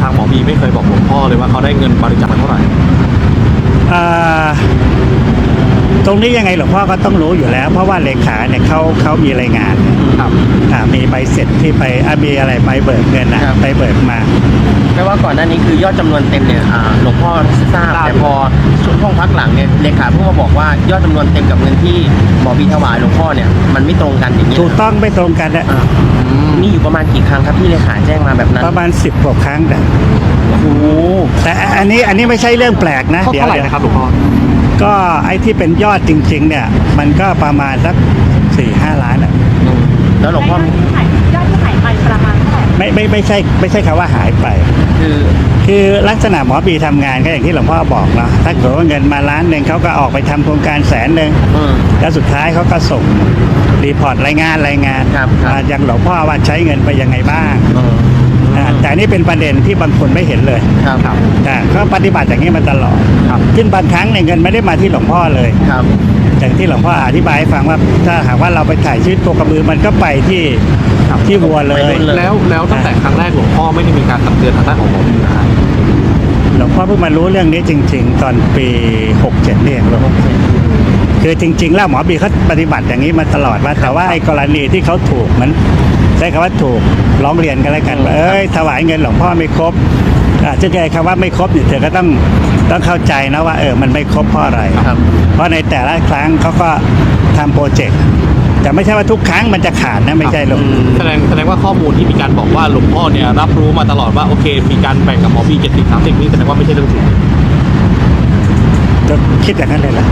ทางหมอบีไม่เคยบอกหลวงพ่อเลยว่าเขาได้เงินบริจาคเท่าไหร่ตรงนี้ยังไงหลวงพ่อก็ต้องรู้อยู่แล้ว เพราะว่าเลขาเนี่ยเขาเขามีรายงานครับมีใบเสร็จที่ไปมีอะไรไปเบิกเงินนะคบไปเบิกมาแม้ว่าก่อนหน้านี้คือยอดจำนวนเต็มเนี่ยหลวงพ่อทราบแต่พอช่วงห้องพักหลังเนี่ยเลขาเพิ่งมาบอกว่ายอดจำนวนเต็มกับเงินที่หมอบีถวายหลวงพ่อเนี่ยมันไม่ตรงกันอย่างนี้ย ถูกต้องไม่ตรงกันนะ มีอยู่ประมาณกี่ครั้งครับที่เลขาแจ้งมาแบบนั้นประมาณสิบกว่าครั้งนะโอ้โหแต่อันนี้อันนี้ไม่ใช่เรื่องแปลกนะเท่าเดี๋ยวเท่าไหร่เดี๋ยวนะครับหลวงพ่อก็ไอ้ที่เป็นยอดจริง ๆ เนี่ย มันก็ประมาณสักสี่ห้าล้านอะแล้วหลวงพ่อยอดที่หายยอดที่หายไปประมาณเท่าไหร่ไม่ไม่ไม่ใช่ไม่ใช่คำว่าหายไป คือคือลักษณะหมอปีทำงานก็อย่างที่หลวงพ่อบอกเนาะถ้าเกิดว่าเงินมาล้านหนึ่งเขาก็ออกไปทำโครงการแสนหนึ่งอืมแล้วสุดท้ายเขาก็ส่ง รีพอร์ตรายงานรายงานครับครับมายังหลวงพ่อว่าใช้เงินไปยังไงบ้างอืมอ่าแต่อันนี่เป็นประเด็นที่บางคนไม่เห็นเลย ครับครับแต่เขาปฏิบัติอย่างนี้มาตลอดครับซึ่งบางครั้งเนี่ยเงินไม่ได้มาที่หลวงพ่อเลย ครับ อย่างที่หลวงพ่ออธิบายให้ฟังว่าถ้าหากว่าเราไปถ่ายชีวิตโคกระบือมันก็ไปที่ครับ ที่วัวเลยไปนู่นเลยแล้วแล้วตั้งแต่ครั้งแรกหลวงพ่อไม่ได้มีการตักเตือนทางด้านของหมอบีนะครับหลวงพ่อเพิ่งมารู้เรื่องนี้จริง ๆ ตอนปี 67เนี่ยหลวงพ่อ คือจริง ๆ แล้วหมอบีเขาปฏิบัติอย่างนี้มาตลอดว่าแต่ว่าไอ้กรณีที่เขาถูกมันใช้คำว่าถูกร้องเรียนกันแล้วกันว่าเอ้ยถวายเงินหลวงพ่อไม่ครบอ่าซึ่งไอ้คำว่าไม่ครบเนี่ยเธอก็ต้องต้องเข้าใจนะว่าเออมันไม่ครบเพราะอะไร ครับ เพราะในแต่ละครั้งเขาก็ทำโปรเจกต์แต่ไม่ใช่ว่าทุกครั้งมันจะขาดนะไม่ใช่หรอก แสดงแสดงว่าข้อมูลที่มีการบอกว่าหลวงพ่อเนี่ยรับรู้มาตลอดว่าโอเค มีการแบ่งกับหมอบีเจ็ดสิบสามสิบนี่แสดงว่าไม่ใช่เรื่องจริง จะคิดอย่างนั้นเลยเหรอ